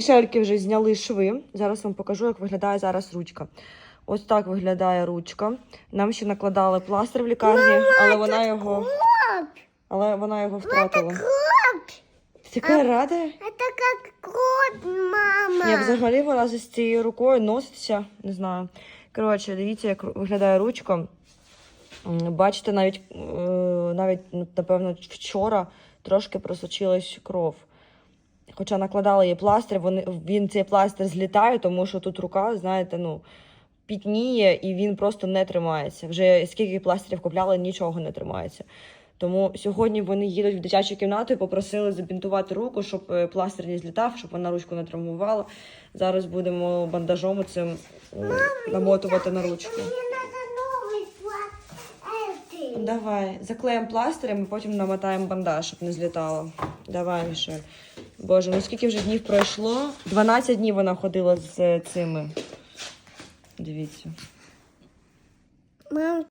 Мішельки вже зняли шви. Зараз вам покажу, як виглядає зараз ручка. Ось так виглядає ручка. Нам ще накладали пластир в лікарні, але вона його, але вона його втратила. Ти така рада? Это как кот, мама. Ні, взагалі вона з цією рукою носиться, не знаю. Коротше, дивіться, як виглядає ручка. Бачите, навіть, е, навіть напевно, вчора трошки просочилась кров. Хоча накладали їй пластир, вони, він цей пластир злітає, тому що тут рука, знаєте, ну, пітніє і він просто не тримається. Вже скільки пластирів купляли, нічого не тримається. Тому сьогодні вони їдуть в дитячу кімнату і попросили забінтувати руку, щоб е, пластир не злітав, щоб вона ручку не травмувала. Зараз будемо бандажом цим намотувати на ручку. Давай, заклеїмо пластирем і потім намотаємо бандаж, щоб не злітало. Давай, Мішель. Боже, ну скільки вже днів пройшло? 12 днів вона ходила з цими. Дивіться. Мам,